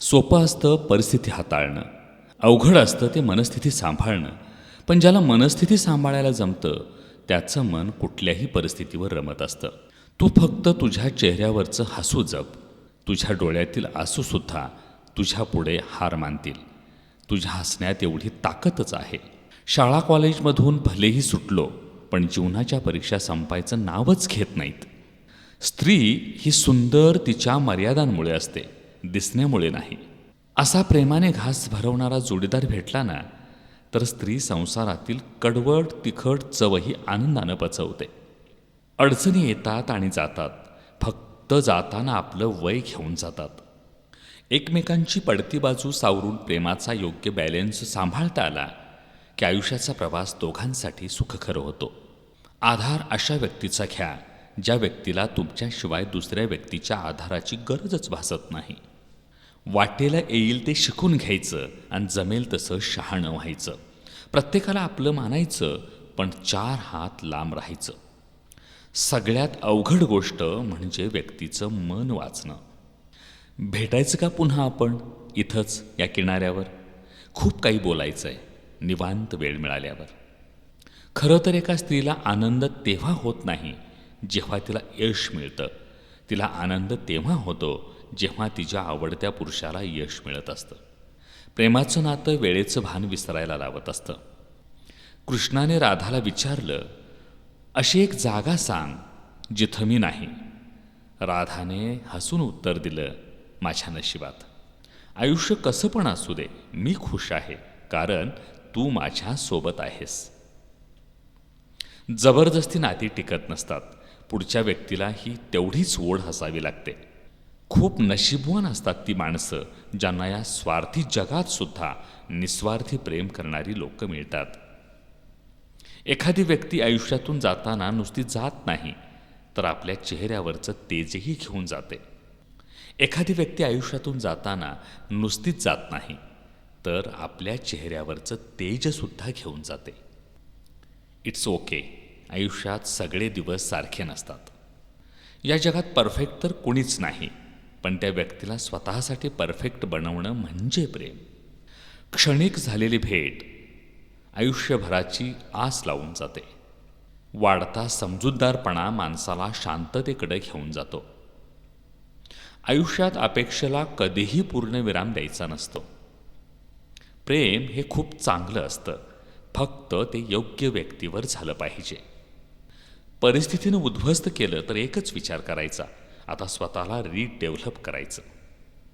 सोपं असतं परिस्थिती हाताळणं. अवघड असतं ते मनस्थिती सांभाळणं. पण ज्याला मनस्थिती सांभाळायला जमतं त्याचं मन कुठल्याही परिस्थितीवर रमत असतं. तू फक्त तुझ्या चेहऱ्यावरचं हसू जप. तुझ्या डोळ्यातील आसूसुद्धा तुझ्या पुढे हार मानतील. तुझ्या हसण्यात एवढी ताकदच आहे. शाळा कॉलेजमधून भलेही सुटलो पण जीवनाच्या परीक्षा संपायचं नावच घेत नाहीत. स्त्री ही सुंदर तिच्या मर्यादांमुळे असते. दिसण्यामुळे नाही. असा प्रेमाने घास भरवणारा जोडीदार भेटला ना तर स्त्री संसारातील कडवट तिखट चवही आनंदानं पचवते. अडचणी येतात आणि जातात. फक्त जाताना आपलं वय घेऊन जातात. एकमेकांची पडती बाजू सावरून प्रेमाचा योग्य बॅलेन्स सांभाळता आला की आयुष्याचा प्रवास दोघांसाठी सुखकर होतो. आधार अशा व्यक्तीचा घ्या ज्या व्यक्तीला तुमच्याशिवाय दुसऱ्या व्यक्तीच्या आधाराची गरजच भासत नाही. वाटेला येईल ते शिकून घ्यायचं आणि जमेल तसं शहाणं व्हायचं. प्रत्येकाला आपलं मानायचं पण चार हात लांब राहायचं. सगळ्यात अवघड गोष्ट म्हणजे व्यक्तीचं मन वाचणं. भेटायचं का पुन्हा आपण? इथंच या किनाऱ्यावर. खूप काही बोलायचं आहे निवांत वेळ मिळाल्यावर. खरं तर एका स्त्रीला आनंद तेव्हा होत नाही जेव्हा तिला यश मिळतं. तिला आनंद तेव्हा होतो जेव्हा तिच्या आवडत्या पुरुषाला यश मिळत असतं. प्रेमाचं नातं वेळेचं भान विसरायला लावत असतं. कृष्णाने राधाला विचारलं अशी एक जागा सांग जिथं मी नाही. राधाने हसून उत्तर दिलं माझ्या नशिबात. आयुष्य कसं पण असू दे मी खुश आहे कारण तू माझ्या सोबत आहेस. जबरदस्ती नाती टिकत नसतात. पुढच्या व्यक्तीला ही तेवढीच ओढ हसावी लागते. खूप नशीबवान असतात ती माणसं ज्यांना या स्वार्थी जगात सुद्धा निस्वार्थी प्रेम करणारी लोक मिळतात. एखादी व्यक्ती आयुष्यातून जाताना नुसती जात नाही तर आपल्या चेहऱ्यावरचं तेजही घेऊन जाते. एखादी व्यक्ती आयुष्यातून जाताना नुसतीच जात नाही तर आपल्या चेहऱ्यावरचं तेजसुद्धा घेऊन जाते. इट्स ओके आयुष्यात सगळे दिवस सारखे नसतात. या जगात परफेक्ट तर कुणीच नाही पण त्या व्यक्तीला स्वतःसाठी परफेक्ट बनवणं म्हणजे प्रेम. क्षणिक झालेली भेट आयुष्यभराची आस लावून जाते. वाढता समजूतदारपणा माणसाला शांततेकडे घेऊन जातो. आयुष्यात अपेक्षेला कधीही पूर्णविराम द्यायचा नसतो. प्रेम हे खूप चांगलं असतं. फक्त ते योग्य व्यक्तीवर झालं पाहिजे. परिस्थितीनं उद्ध्वस्त केलं तर एकच विचार करायचा. आता स्वतःला रिडेव्हलप करायचं.